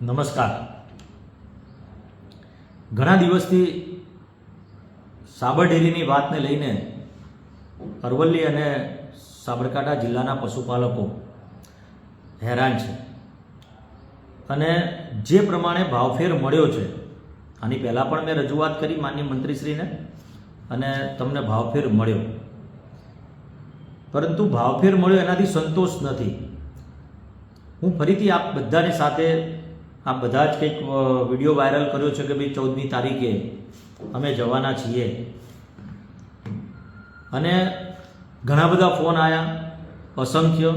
નમસ્કાર. ઘણા દિવસથી સાબરડેરીની વાતને લઈને અરવલ્લી અને સાબરકાંઠા જિલ્લાના પશુપાલકો હેરાન છે. અને જે પ્રમાણે ભાવફેર મળ્યો છે, આની પહેલાં પણ મેં રજૂઆત કરી માન્ય મંત્રીશ્રીને અને તમને ભાવફેર મળ્યો. પરંતુ ભાવફેર મળ્યો એનાથી સંતોષ નથી. હું ફરીથી આપ બધાની સાથે આ બધા જ કંઈક વીડિયો વાયરલ કર્યો છે કે ભાઈ ચૌદમી તારીખે અમે જવાના છીએ. અને ઘણા બધા ફોન આવ્યા અસંખ્ય.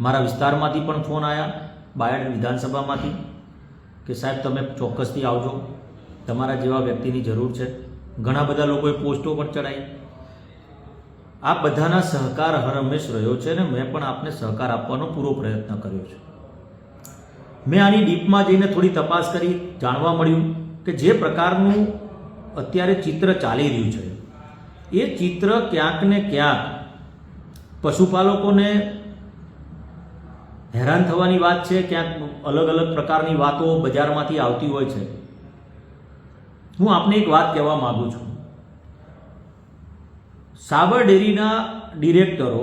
મારા વિસ્તારમાંથી પણ ફોન આવ્યા બાયડ વિધાનસભામાંથી, કે સાહેબ તમે ચોક્કસથી આવજો. તમારા જેવા વ્યક્તિની જરૂર છે. ઘણા બધા લોકોએ પોસ્ટો પણ ચડાવી આ બધાના સહકાર હર હંમેશ રહ્યો છે અને મેં પણ આપને સહકાર આપવાનો પૂરો પ્રયત્ન કર્યો છે. મેં આની ડીપમાં જઈને થોડી તપાસ કરી, જાણવા મળ્યું કે જે પ્રકારનું અત્યારે ચિત્ર ચાલી રહ્યું છે, એ ચિત્ર ક્યાંક ને ક્યાંક પશુપાલકોને હેરાન થવાની વાત છે, ક્યાંક અલગ અલગ પ્રકારની વાતો બજારમાંથી આવતી હોય છે. હું આપને એક વાત કહેવા માગું છું. સાબર ડેરીના ડિરેક્ટરો,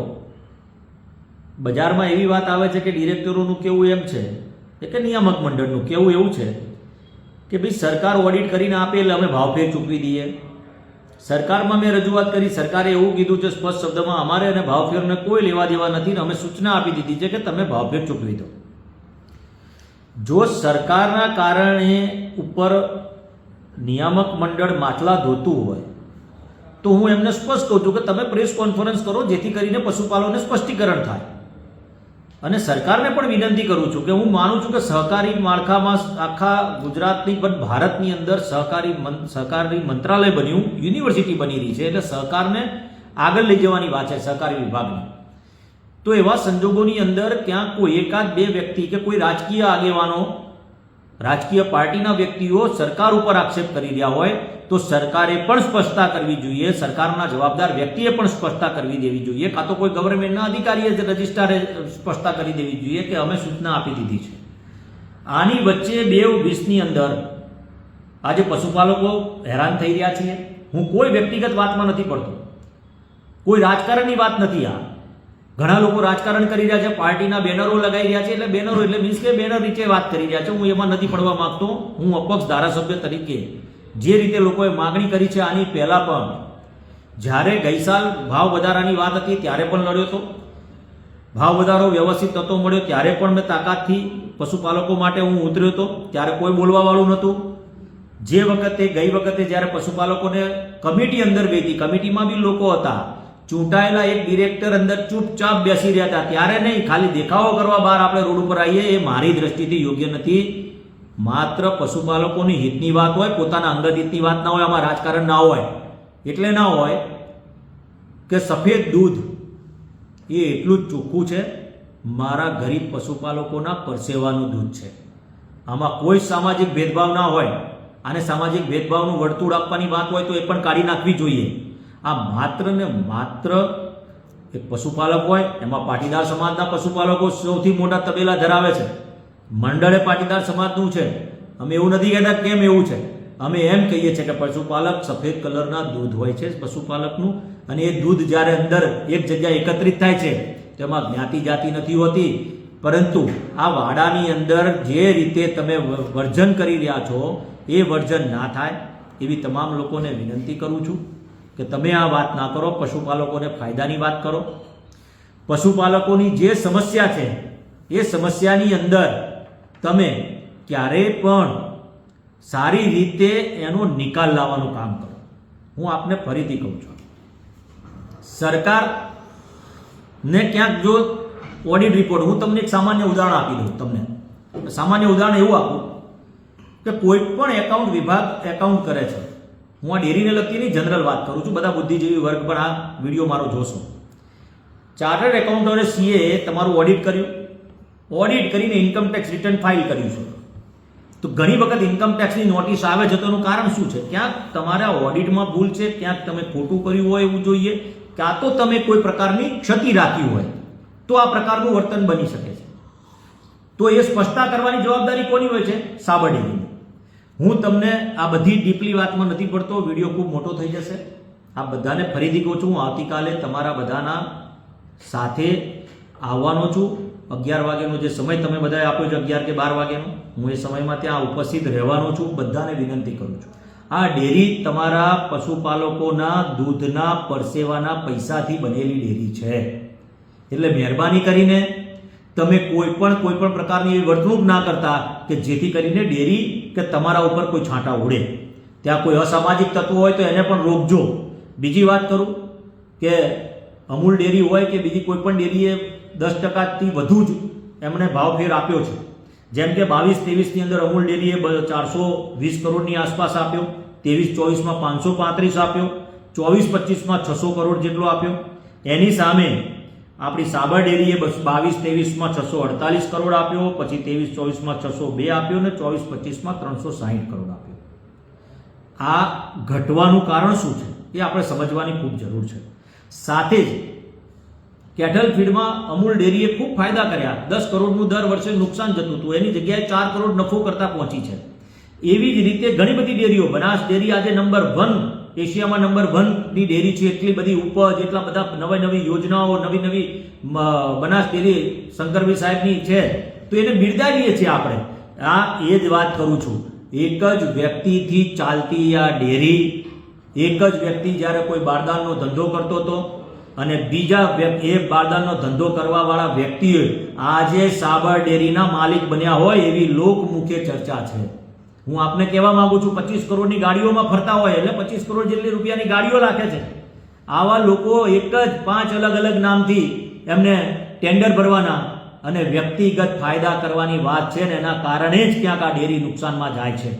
બજારમાં એવી વાત આવે છે કે ડિરેક્ટરોનું કેવું એમ છે એ કે નિયામક મંડળનું કેવું એવું છે કે ભાઈ સરકાર ઓડિટ કરીને આપે એટલે અમે ભાવફેર ચૂકવી દઈએ. સરકારમાં મેં રજૂઆત કરી, સરકારે એવું કીધું છે સ્પષ્ટ શબ્દમાં, અમારે અને ભાવફેરને કોઈ લેવા દેવા નથી અમે સૂચના આપી દીધી છે કે તમે ભાવફેર ચૂકવી દો. જો સરકારના કારણે ઉપર નિયામક મંડળ માટલા ધોતું હોય, તો હું એમને સ્પષ્ટ કહું છું કે તમે પ્રેસ કોન્ફરન્સ કરો જેથી કરીને પશુપાલનને સ્પષ્ટીકરણ થાય. અને સરકારને પણ વિનંતી કરું છું કે હું માનું છું કે સહકારી માળખામાં આખા ગુજરાતની પણ ભારતની અંદર સહકારી સહકારી મંત્રાલય બન્યું, યુનિવર્સિટી બની રહી છે, એટલે સહકારને આગળ લઈ જવાની વાત છે સહકારી વિભાગની. તો એવા સંજોગોની અંદર ક્યાંક કોઈ એકાદ બે વ્યક્તિ કે કોઈ રાજકીય આગેવાનો રાજકીય પાર્ટીના વ્યક્તિઓ સરકાર ઉપર આક્ષેપ કરી રહ્યા હોય તો સરકારે પણ સ્પષ્ટતા કરવી જોઈએ, સરકારના જવાબદાર વ્યક્તિએ પણ સ્પષ્ટતા કરવી દેવી જોઈએ. કાં તો કોઈ ગવર્મેન્ટના અધિકારીએ રજિસ્ટ્રારે સ્પષ્ટતા કરી દેવી જોઈએ કે અમે સૂચના આપી દીધી છે. આની વચ્ચે બે વીસની અંદર આજે પશુપાલકો હેરાન થઈ રહ્યા છીએ. હું કોઈ વ્યક્તિગત વાતમાં નથી પડતો. કોઈ રાજકારણની વાત નથી આ. ઘણા લોકો રાજકારણ કરી રહ્યા છે, પાર્ટીના બેનરો લગાવી રહ્યા છે, એટલે બેનરો એટલે મીન્સ કે બેનર નીચે વાત કરી રહ્યા છે. હું એમાં નથી પડવા માંગતો. હું અપક્ષ ધારાસભ્ય તરીકે જે રીતે લોકોએ માગણી કરી છે, આની પહેલાં પણ જ્યારે ગઈ સાલ ભાવ વધારાની વાત હતી, ત્યારે પણ લડ્યો હતો. ભાવ વધારો વ્યવસ્થિત થતો મળ્યો, ત્યારે પણ મેં તાકાતથી પશુપાલકો માટે હું ઉતર્યો હતો. ત્યારે કોઈ બોલવાવાળું નહોતું. જે વખતે, ગઈ વખતે જ્યારે પશુપાલકોને કમિટી અંદર બેઠી કમિટીમાં બી લોકો હતા. ચૂંટાયેલા એક ડિરેક્ટર અંદર ચૂપચાપ બેસી રહ્યા હતા. ત્યારે નહીં, ખાલી દેખાવો કરવા બહાર આપણે રોડ ઉપર આવીએ, એ મારી દ્રષ્ટિથી યોગ્ય નથી. માત્ર પશુપાલકોની હિતની વાત હોય, પોતાના અંગત હિતની વાત ના હોય, આમાં રાજકારણ ના હોય. એટલે ના હોય કે સફેદ દૂધ એ એટલું જ ચોખ્ખું છે, મારા ગરીબ પશુપાલકોના પરસેવાનું દૂધ છે. આમાં કોઈ સામાજિક ભેદભાવ ના હોય. અને સામાજિક ભેદભાવનું વર્તુળ આપવાની વાત હોય તો એ પણ કાઢી નાખવી જોઈએ. આ માત્ર ને માત્ર એક પશુપાલક હોય, એમાં પાટીદાર સમાજના પશુપાલકો સૌથી મોટા તબેલા ધરાવે છે. મંડળે પાટીદાર સમાજનું છે. અમે એવું નથી કહેતા કેમ એવું છે. અમે એમ કહીએ છીએ કે પશુપાલક સફેદ કલરના દૂધ હોય છે પશુપાલકનું, અને એ દૂધ જ્યારે અંદર એક જગ્યાએ એકત્રિત થાય છે, તેમાં જ્ઞાતિ જાતિ નથી હોતી. પરંતુ આ વાડાની અંદર જે રીતે તમે વર્જન કરી રહ્યા છો, એ વર્જન ના થાય, એવી તમામ લોકોને વિનંતી કરું છું. કે તમે આ વાત ના કરો, પશુપાલકોને ફાયદાની વાત કરો. પશુપાલકોની જે સમસ્યા છે, એ સમસ્યાની અંદર તમે ક્યારેય પણ સારી રીતે એનો નિકાલ લાવવાનું કામ કરો. હું આપને ફરીથી કહું છું. સરકાર ને ક્યાંક જો ઓડિટ રિપોર્ટ હું તમને એક સામાન્ય ઉદાહરણ આપી દઉં તમને. સામાન્ય ઉદાહરણ એવું આપું કે કોઈ પણ એકાઉન્ટ વિભાગ એકાઉન્ટ કરે છે. હું આ ડેરીને લગતી નહીં જનરલ વાત કરું છું. બધા બુદ્ધિજીવી વર્ગ પણ આ વીડિયો મારો જોશો. ચાર્ટર્ડ એકાઉન્ટરે સીએ તમારું ઓડિટ કર્યું. ઓડિટ કરીને ઇન્કમ ટેક્સ રિટર્ન ફાઇલ કર્યું છે. તો ઘણી વખત ઇન્કમ ટેક્સની નોટિસ આવે છે તો કારણ શું છે? ક્યાંક તમારા ઓડિટમાં ભૂલ છે, ક્યાંક તમે ખોટું કર્યું હોય એવું જોઈએ કાં તો તમે કોઈ પ્રકારની ક્ષતિ રાખી હોય, તો આ પ્રકારનું વર્તન બની શકે છે. તો એ સ્પષ્ટતા કરવાની જવાબદારી કોની હોય છે? સાબર ડેરીની હું તમને આ બધી ડીપલી વાતમાં નથી પડતો વીડિયો ખૂબ મોટો થઈ જશે. આ બધાને ફરીથી કહું છું, હું આવતીકાલે તમારા બધાના સાથે આવવાનો છું. અગિયાર વાગ્યાનો જે સમય તમે બધાએ આપ્યો છે, અગિયાર કે બાર વાગ્યાનો, હું એ સમયમાં ત્યાં ઉપસ્થિત રહેવાનો છું. બધાને વિનંતી કરું છું. આ ડેરી તમારા પશુપાલકોના દૂધના પરસેવાના પૈસાથી બનેલી ડેરી છે. એટલે મહેરબાની કરીને તમે કોઈ પણ કોઈ પણ પ્રકારની એવી વર્તણૂક ના કરતા કે જેથી કરીને ડેરી કે તમારા ઉપર કોઈ છાંટા ઉડે. ત્યાં કોઈ અસામાજિક તત્વો હોય તો એને પણ રોકજો. બીજી વાત કરું કે અમૂલ ડેરી હોય કે બીજી કોઈ પણ ડેરીએ દસ ટકાથી વધુ જ એમણે ભાવફેર આપ્યો છે. જેમ કે બાવીસ ત્રેવીસની અંદર અમૂલ ડેરીએ ચારસો વીસ કરોડની આસપાસ આપ્યો, ત્રેવીસ ચોવીસમાં પાંચસો પાંત્રીસ આપ્યો, ચોવીસ પચીસમાં છસો કરોડ જેટલો આપ્યો. એની સામે આપણી સાબર ડેરીએ બસ બાવીસ, ત્રેવીસમાં છસો અડતાલીસ કરોડ આપ્યો, પછી ત્રેવીસ, ચોવીસમાં છસો બે આપ્યો અને ચોવીસ, પચીસમાં ત્રણસો સાહીઠ કરોડ આપ્યો. આ ઘટવાનું કારણ શું છે? એ આપણે સમજવાની ખૂબ જરૂર છે. સાથે જ કેટલ ફીડમાં અમૂલ ડેરીએ ખૂબ ફાયદા કર્યા. દસ કરોડનું દર વર્ષે નુકસાન જતું હતું. એની જગ્યાએ ચાર કરોડ નફો કરતા પહોંચી છે. એવી જ રીતે ઘણી બધી ડેરીઓ. બનાસ ડેરી આજે નંબર વન એશિયામાં નંબર વનની ડેરી છે. એટલી બધી ઉપજ, એટલા બધા નવી નવી યોજનાઓ નવી નવી બનાસ ડેરી શંકરભાઈ સાહેબની છે. તો એને બિરદાવીએ છીએ આપણે. આ એ જ વાત કરું છું. એક જ વ્યક્તિથી ચાલતી આ ડેરી, એક જ વ્યક્તિ જ્યારે કોઈ બારદાનનો ધંધો કરતો હતો અને બીજા એ બારદાનનો ધંધો કરવાવાળા વ્યક્તિએ આજે સાબર ડેરીના માલિક બન્યા હોય એવી લોકમુખે ચર્ચા છે. હું આપને કહેવા માંગુ છું, પચીસ કરોડની ગાડીઓમાં ફરતા હોય એટલે પચીસ કરોડ જેટલી રૂપિયાની ગાડીઓ રાખે છે. આવા લોકો એક જ પાંચ અલગ અલગ નામથી એમને ટેન્ડર ભરવાના અને વ્યક્તિગત ફાયદા કરવાની વાત છે ને એના કારણે જ ક્યાંક આ ડેરી નુકસાનમાં જાય છે.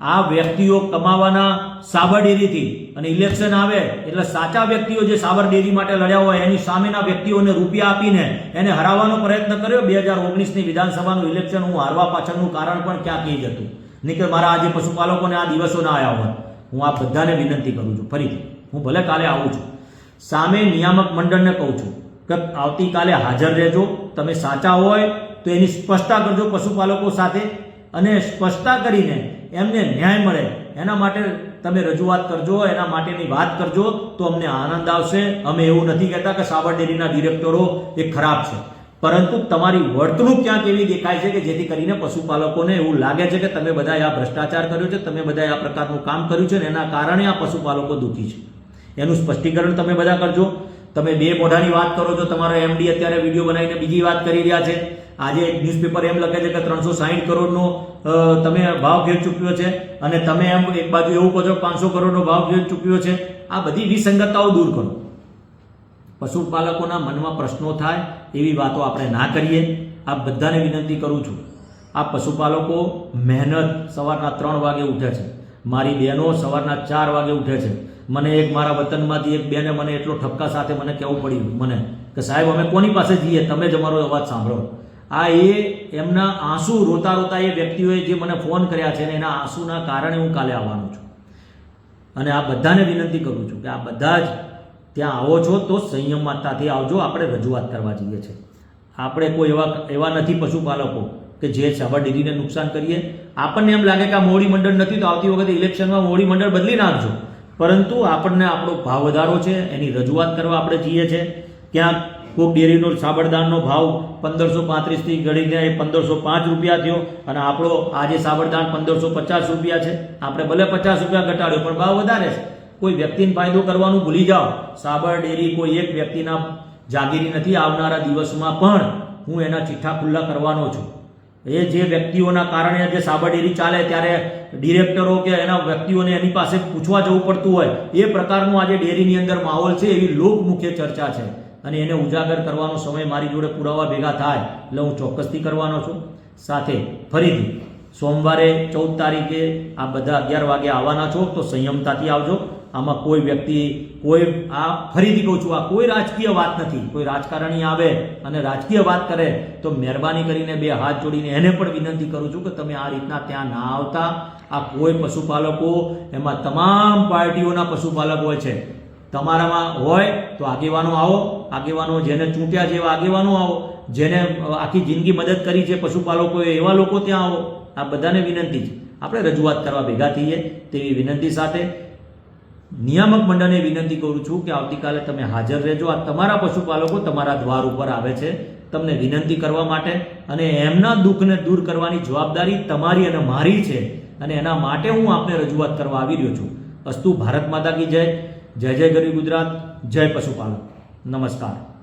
આ વ્યક્તિઓ કમાવાના સાબર ડેરીથી અને ઇલેક્શન આવે એટલે સાચા વ્યક્તિઓ જે સાબર ડેરી માટે લડ્યા હોય એની સામેના વ્યક્તિઓને રૂપિયા આપીને એને હરાવવાનો પ્રયત્ન કર્યો. બે હજાર ઓગણીસની વિધાનસભાનું ઇલેક્શન હું હારવા પાછળનું કારણ પણ ક્યાંક એ જ હતું. નહીં કે મારા આજે પશુપાલકોને આ દિવસો ના આવ્યા હોત. હું આ બધાને વિનંતી કરું છું. ફરીથી, હું ભલે કાલે આવું છું. સામે નિયામક મંડળને કહું છું કે આવતીકાલે હાજર રહેજો. તમે સાચા હોય તો એની સ્પષ્ટતા કરજો પશુપાલકો સાથે અને સ્પષ્ટતા કરીને એમને ન્યાય મળે. એના માટે તમે રજૂઆત કરજો, એના માટેની વાત કરજો, તો અમને આનંદ આવશે. અમે એવું નથી કહેતા કે સાબર ડેરીના ડિરેક્ટરો એ ખરાબ છે. પરંતુ તમારી વર્તણૂક ક્યાંક એવી દેખાય છે કે જેથી કરીને પશુપાલકોને એવું લાગે છે કે તમે બધાએ આ ભ્રષ્ટાચાર કર્યો છે, તમે બધાએ આ પ્રકારનું કામ કર્યું છે ને એના કારણે આ પશુપાલકો દુઃખી છે. એનું સ્પષ્ટીકરણ તમે બધા કરજો. તમે બે મોઢાની વાત કરો છો, તમારો એમડી અત્યારે વીડિયો બનાવીને બીજી વાત કરી રહ્યા છે. આજે એક ન્યૂઝપેપર એમ લખે છે કે ત્રણસો સાહીઠ કરોડનો તમે ભાવ ફેર ચૂક્યો છે અને તમે એમ એક બાજુ એવું કહો છો પાંચસો કરોડનો ભાવ ફેર ચૂક્યો છે. આ બધી વિસંગતતાઓ દૂર કરો. પશુપાલકોના મનમાં પ્રશ્નો થાય એવી વાતો આપણે ના કરીએ. આ બધાને વિનંતી કરું છું આ પશુપાલકો મહેનત સવારના ત્રણ વાગે ઉઠે છે. મારી બહેનો સવારના ચાર વાગે ઉઠે છે. મને એક મારા વતનમાંથી એક બેને મને એટલો ઠપકા સાથે મને કહેવું પડ્યું, મને કે સાહેબ, અમે કોની પાસે જઈએ? તમે જ અમારો અવાજ સાંભળો. આ એ એમના આંસુ રોતા રોતા એ વ્યક્તિઓએ જે મને ફોન કર્યા છે ને એના આંસુના કારણે હું કાલે આવવાનો છું. અને આ બધાને વિનંતી કરું છું કે આ બધા જ ત્યાં આવો છો તો સંયમતાથી આવજો. આપણે રજૂઆત કરવા જઈએ છીએ. આપણે કોઈ એવા એવા નથી પશુપાલકો કે જે સાબર ડેરીને નુકસાન કરીએ. આપણને એમ લાગે કે આ મોડી મંડળ નથી તો આવતી વખતે ઇલેક્શનમાં મોડી મંડળ બદલી નાખજો. પરંતુ આપણને આપણો ભાવ વધારો છે, એની રજૂઆત કરવા આપણે જઈએ છીએ. ક્યાંક કોક ડેરીનો સાબરદાનનો ભાવ પંદરસો પાંત્રીસથી ઘડી એ પંદરસો પાંચ રૂપિયા થયો અને આપણો આજે સાબરદાન પંદરસો પચાસ રૂપિયા છે. આપણે ભલે પચાસ રૂપિયા ઘટાડ્યો, પણ ભાવ વધારે છે. કોઈ વ્યક્તિને ફાયદો કરવાનું ભૂલી જાઓ. સાબર ડેરી કોઈ એક વ્યક્તિના જાગીરી નથી આવનારા દિવસમાં પણ હું એના ચિઠ્ઠા ખુલ્લા કરવાનો છું. એ જે વ્યક્તિઓના કારણે જે સાબર ડેરી ચાલે ત્યારે ડિરેક્ટરો કે એના વ્યક્તિઓને એની પાસે પૂછવા જવું પડતું હોય. એ પ્રકારનું આજે ડેરીની અંદર માહોલ છે એવી લોકમુખ્ય ચર્ચા છે. અને એને ઉજાગર કરવાનો સમય મારી જોડે પુરાવા ભેગા થાય. એટલે હું ચોક્કસથી કરવાનો છું. સાથે ફરીથી સોમવારે ચૌદ તારીખે આ બધા અગિયાર વાગે આવવાના છો તો સંયમતાથી આવજો. આમાં કોઈ વ્યક્તિ, કોઈ આ ફરીથી કહું છું, આ કોઈ રાજકીય વાત નથી. કોઈ રાજકારણી આવે અને રાજકીય વાત કરે, તો મહેરબાની કરીને બે હાથ જોડીને એને પણ વિનંતી કરું છું કે તમે આ રીતના ત્યાં ના આવતા. આ કોઈ પશુપાલકો, એમાં તમામ પાર્ટીઓના પશુપાલક હોય છે. તમારામાં હોય તો આગેવાનો આવો. આગેવાનો જેને ચૂંટ્યા જેવા આગેવાનો આવો. જેને આખી જિંદગી મદદ કરી છે પશુપાલકોએ એવા લોકો ત્યાં આવો. આ બધાને વિનંતી છે. આપણે રજૂઆત કરવા ભેગા થઈએ તેવી વિનંતી સાથે નિયામક મંડળને વિનંતી કરું છું કે આવતીકાલે તમે હાજર રહેજો. આ તમારા પશુપાલકો તમારા દ્વાર ઉપર આવે છે. તમને વિનંતી કરવા માટે અને એમના દુઃખને દૂર કરવાની જવાબદારી તમારી અને મારી છે. અને એના માટે હું આપને રજૂઆત કરવા આવી રહ્યો છું. અસ્તુ ભારત માતા કી જય. જય જય ગરીબ ગુજરાત. જય પશુપાલક. નમસ્કાર.